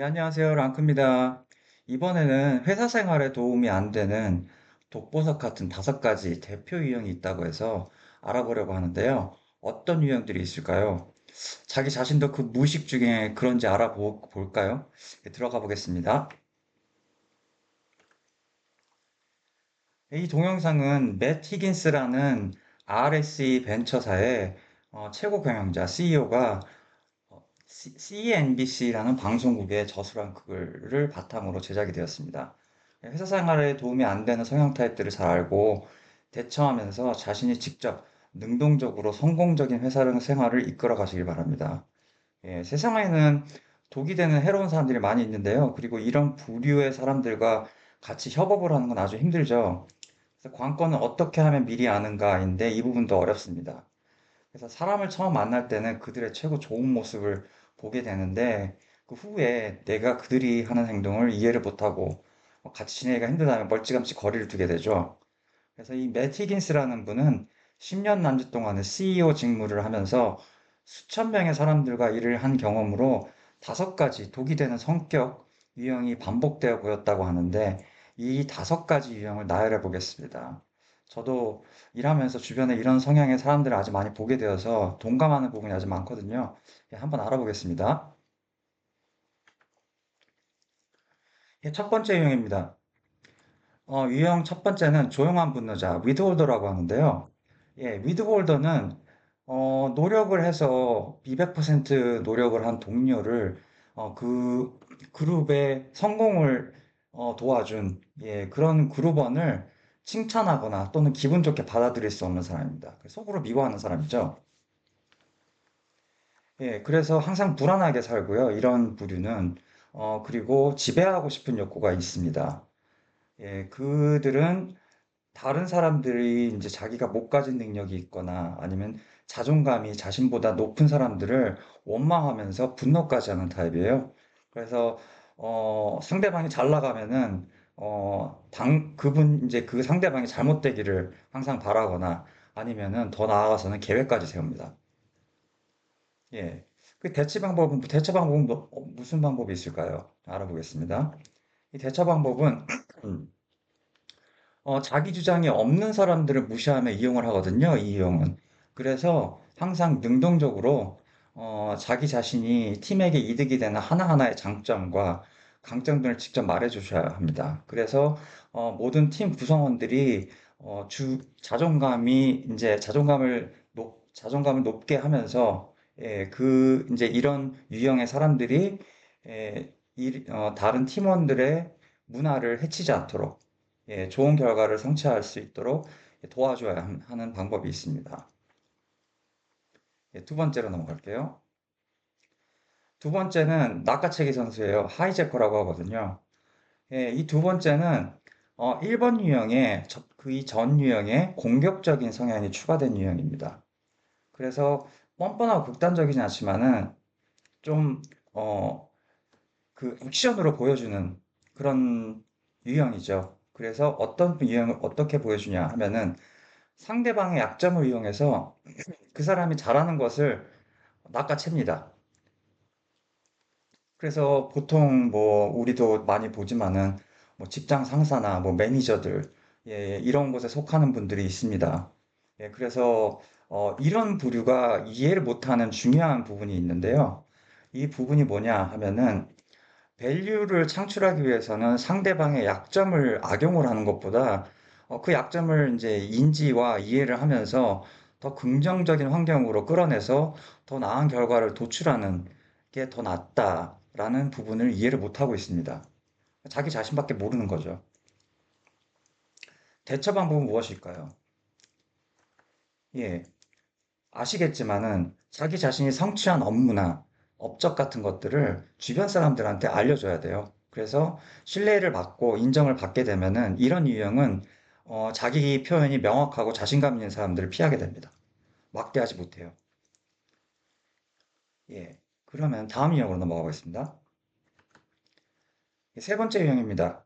예, 안녕하세요. 랑크입니다. 이번에는 회사 생활에 도움이 안 되는 독보석 같은 다섯 가지 대표 유형이 있다고 해서 알아보려고 하는데요. 어떤 유형들이 있을까요? 자기 자신도 그 무의식 중에 그런지 알아볼까요? 예, 들어가 보겠습니다. 이 동영상은 맷 히긴스라는 RSE 벤처사의 어, 최고 경영자 CEO가 CNBC라는 방송국의 저술한 글을 바탕으로 제작이 되었습니다. 회사 생활에 도움이 안 되는 성향 타입들을 잘 알고 대처하면서 자신이 직접 능동적으로 성공적인 회사 생활을 이끌어 가시길 바랍니다. 예, 세상에는 독이 되는 해로운 사람들이 많이 있는데요. 그리고 이런 부류의 사람들과 같이 협업을 하는 건 아주 힘들죠. 그래서 관건은 어떻게 하면 미리 아는가인데 이 부분도 어렵습니다. 그래서 사람을 처음 만날 때는 그들의 최고 좋은 모습을 보게 되는데 그 후에 내가 그들이 하는 행동을 이해를 못하고 뭐 같이 지내기가 힘들다면 멀찌감치 거리를 두게 되죠. 그래서 이 매트 히긴스라는 분은 10년 남짓 동안의 CEO 직무를 하면서 수천 명의 사람들과 일을 한 경험으로 다섯 가지 독이 되는 성격 유형이 반복되어 보였다고 하는데 이 다섯 가지 유형을 나열해 보겠습니다. 저도 일하면서 주변에 이런 성향의 사람들을 아주 많이 보게 되어서 동감하는 부분이 아주 많거든요. 예, 한번 알아보겠습니다. 예, 첫 번째 유형입니다. 어, 유형 첫 번째는 조용한 분노자, 위드홀더라고 하는데요. 예, 위드홀더는 어, 노력을 해서 200% 노력을 한 동료를 어, 그 그룹의 성공을 어, 도와준 예, 그런 그룹원을 칭찬하거나 또는 기분 좋게 받아들일 수 없는 사람입니다. 속으로 미워하는 사람이죠. 예, 그래서 항상 불안하게 살고요. 이런 부류는 어, 그리고 지배하고 싶은 욕구가 있습니다. 예, 그들은 다른 사람들이 이제 자기가 못 가진 능력이 있거나 아니면 자존감이 자신보다 높은 사람들을 원망하면서 분노까지 하는 타입이에요. 그래서 어, 상대방이 잘 나가면은 어, 당, 그분 이제 그 상대방이 잘못되기를 항상 바라거나 아니면은 더 나아가서는 계획까지 세웁니다. 예. 그 대처 방법은 대처 방법은 뭐- 어, 무슨 방법이 있을까요? 알아보겠습니다. 이 대처 방법은 어, 자기 주장이 없는 사람들을 무시하며 이용을 하거든요. 이 이용은. 그래서 항상 능동적으로 어, 자기 자신이 팀에게 이득이 되는 하나하나의 장점과 강점들을 직접 말해 주셔야 합니다. 그래서 어, 모든 팀 구성원들이 어, 주 자존감이 이제 자존감을 높 자존감을 높게 하면서 예, 그 이제 이런 유형의 사람들이 예, 이, 어, 다른 팀원들의 문화를 해치지 않도록 예, 좋은 결과를 성취할 수 있도록 도와줘야 하는 방법이 있습니다. 예, 두 번째로 넘어갈게요. 두 번째는 낚아채기 선수예요. 하이제커라고 하거든요. 예, 이 두 번째는 어, 1번 유형에 그 이전 유형에 공격적인 성향이 추가된 유형입니다. 그래서 뻔뻔하고 극단적이진 않지만은 좀 어, 그 액션으로 보여주는 그런 유형이죠. 그래서 어떤 유형을 어떻게 보여주냐 하면은 상대방의 약점을 이용해서 그 사람이 잘하는 것을 낚아챕니다. 그래서 보통 뭐 우리도 많이 보지만은 뭐 직장 상사나 뭐 매니저들 예, 이런 곳에 속하는 분들이 있습니다. 예, 그래서 어, 이런 부류가 이해를 못하는 중요한 부분이 있는데요. 이 부분이 뭐냐 하면은 밸류를 창출하기 위해서는 상대방의 약점을 악용을 하는 것보다 어, 그 약점을 이제 인지와 이해를 하면서 더 긍정적인 환경으로 끌어내서 더 나은 결과를 도출하는 게 더 낫다 라는 부분을 이해를 못하고 있습니다. 자기 자신밖에 모르는 거죠. 대처 방법은 무엇일까요? 예, 아시겠지만은 자기 자신이 성취한 업무나 업적 같은 것들을 주변 사람들한테 알려줘야 돼요. 그래서 신뢰를 받고 인정을 받게 되면은 이런 유형은 어, 자기 표현이 명확하고 자신감 있는 사람들을 피하게 됩니다. 막대하지 못해요. 예. 그러면 다음 유형으로 넘어가 보겠습니다. 세 번째 유형입니다.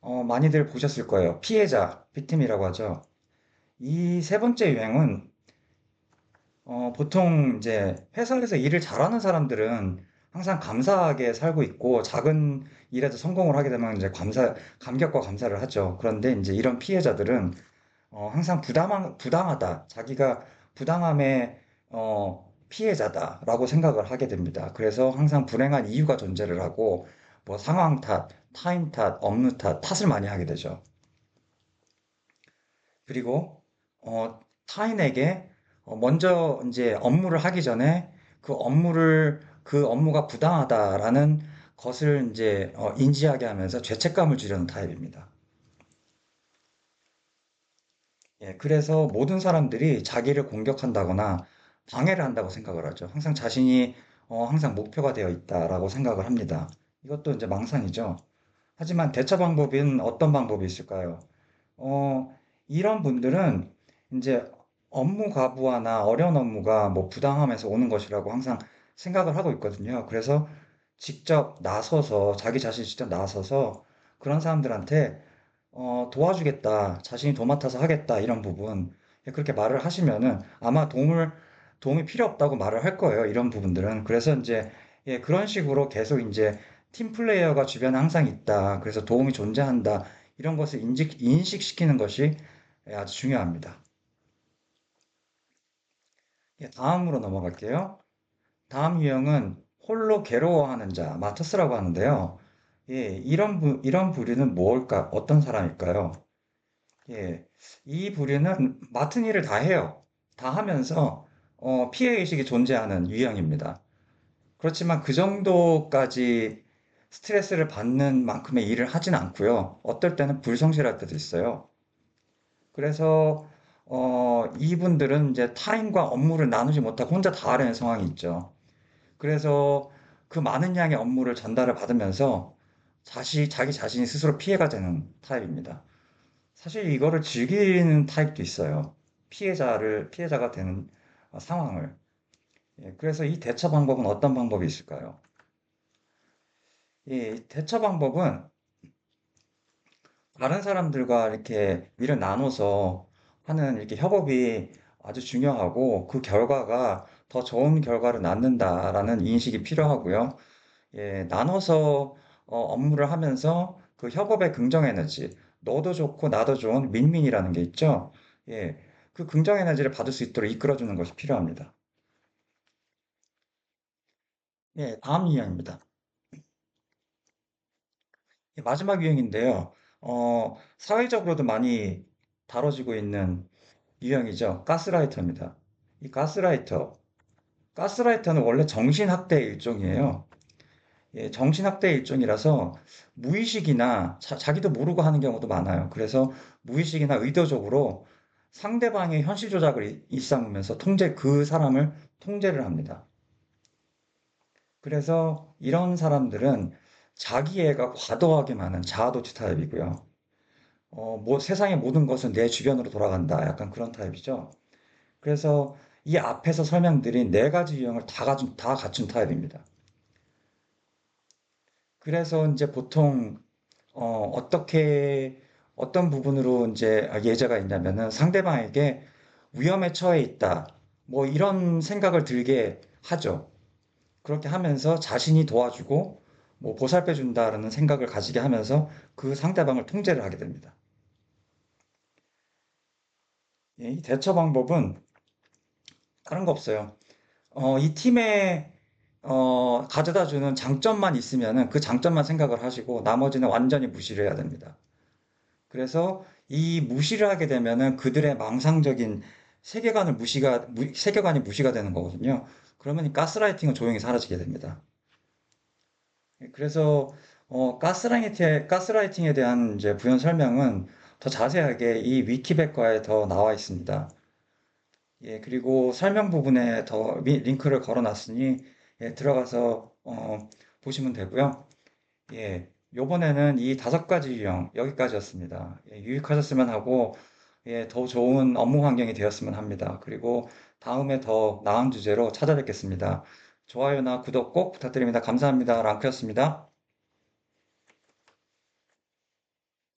어, 많이들 보셨을 거예요. 피해자, 빅팀이라고 하죠. 이 세 번째 유형은 어, 보통 이제 회사에서 일을 잘하는 사람들은 항상 감사하게 살고 있고 작은 일에도 성공을 하게 되면 이제 감사, 감격과 감사를 하죠. 그런데 이제 이런 피해자들은 어, 항상 부당한, 부당하다. 자기가 부당함의 어, 피해자다라고 생각을 하게 됩니다. 그래서 항상 불행한 이유가 존재를 하고 뭐 상황 탓, 타인 탓, 업무 탓, 탓을 많이 하게 되죠. 그리고 어, 타인에게 어, 먼저 이제 업무를 하기 전에 그 업무를 그 업무가 부당하다라는 것을 이제 어, 인지하게 하면서 죄책감을 주려는 타입입니다. 예, 그래서 모든 사람들이 자기를 공격한다거나 방해를 한다고 생각을 하죠. 항상 자신이 어, 항상 목표가 되어 있다라고 생각을 합니다. 이것도 이제 망상이죠. 하지만 대처 방법은 어떤 방법이 있을까요? 어, 이런 분들은 이제 업무 과부하나 어려운 업무가 뭐 부당함에서 오는 것이라고 항상 생각을 하고 있거든요. 그래서 직접 나서서, 자기 자신이 직접 나서서 그런 사람들한테 어, 도와주겠다, 자신이 도맡아서 하겠다, 이런 부분. 예, 그렇게 말을 하시면은 아마 도움을, 도움이 필요 없다고 말을 할 거예요. 이런 부분들은. 그래서 이제, 예, 그런 식으로 계속 이제 팀 플레이어가 주변에 항상 있다. 그래서 도움이 존재한다. 이런 것을 인식, 인식시키는 것이 예, 아주 중요합니다. 예, 다음으로 넘어갈게요. 다음 유형은 홀로 괴로워하는 자, 마터스라고 하는데요. 예, 이런 부, 이런 부류는 뭘까? 어떤 사람일까요? 예, 이 부류는 맡은 일을 다 해요. 다 하면서 어, 피해 의식이 존재하는 유형입니다. 그렇지만 그 정도까지 스트레스를 받는 만큼의 일을 하진 않고요. 어떨 때는 불성실할 때도 있어요. 그래서 어, 이분들은 이제 타인과 업무를 나누지 못하고 혼자 다 하려는 상황이 있죠. 그래서 그 많은 양의 업무를 전달을 받으면서 자시, 자기 자신이 스스로 피해가 되는 타입입니다. 사실 이거를 즐기는 타입도 있어요. 피해자를, 피해자가 되는 어, 상황을. 예, 그래서 이 대처 방법은 어떤 방법이 있을까요? 이 대처 방법은 다른 사람들과 이렇게 일을 나눠서 하는 이렇게 협업이 아주 중요하고 그 결과가 더 좋은 결과를 낳는다라는 인식이 필요하고요. 예, 나눠서 어, 업무를 하면서 그 협업의 긍정 에너지, 너도 좋고 나도 좋은 윈윈이라는 게 있죠. 예, 그 긍정 에너지를 받을 수 있도록 이끌어주는 것이 필요합니다. 예, 다음 유형입니다. 예, 마지막 유형인데요. 어, 사회적으로도 많이 다뤄지고 있는 유형이죠. 가스라이터입니다. 이 가스라이터, 가스라이터는 원래 정신학대의 일종이에요. 예, 정신학대의 일종이라서 무의식이나 자, 기도 모르고 하는 경우도 많아요. 그래서 무의식이나 의도적으로 상대방의 현실 조작을 일- 일삼으면서 통제, 그 사람을 통제를 합니다. 그래서 이런 사람들은 자기애가 과도하게 많은 자아도취 타입이고요. 어, 뭐 세상의 모든 것은 내 주변으로 돌아간다. 약간 그런 타입이죠. 그래서 이 앞에서 설명드린 네 가지 유형을 다 갖춘, 다 갖춘 타입입니다. 그래서 이제 보통 어, 어떻게 어떤 부분으로 이제 예제가 있냐면은 상대방에게 위험에 처해 있다. 뭐 이런 생각을 들게 하죠. 그렇게 하면서 자신이 도와주고 뭐 보살펴 준다라는 생각을 가지게 하면서 그 상대방을 통제를 하게 됩니다. 예, 이 대처 방법은 다른 거 없어요. 어, 이 팀에 어, 가져다 주는 장점만 있으면은 그 장점만 생각을 하시고 나머지는 완전히 무시를 해야 됩니다. 그래서 이 무시를 하게 되면은 그들의 망상적인 세계관을 무시가, 무- 세계관이 무시가 되는 거거든요. 그러면 이 가스라이팅은 조용히 사라지게 됩니다. 그래서 어, 가스라이팅에, 가스라이팅에 대한 이제 부연 설명은 더 자세하게 이 위키백과에 더 나와 있습니다. 예, 그리고 설명 부분에 더 미- 링크를 걸어 놨으니 예, 들어가서 어, 보시면 되고요. 예, 요번에는 이 다섯 가지 유형 여기까지였습니다. 예, 유익하셨으면 하고 예, 더 좋은 업무 환경이 되었으면 합니다. 그리고 다음에 더 나은 주제로 찾아뵙겠습니다. 좋아요나 구독 꼭 부탁드립니다. 감사합니다. 랑크였습니다.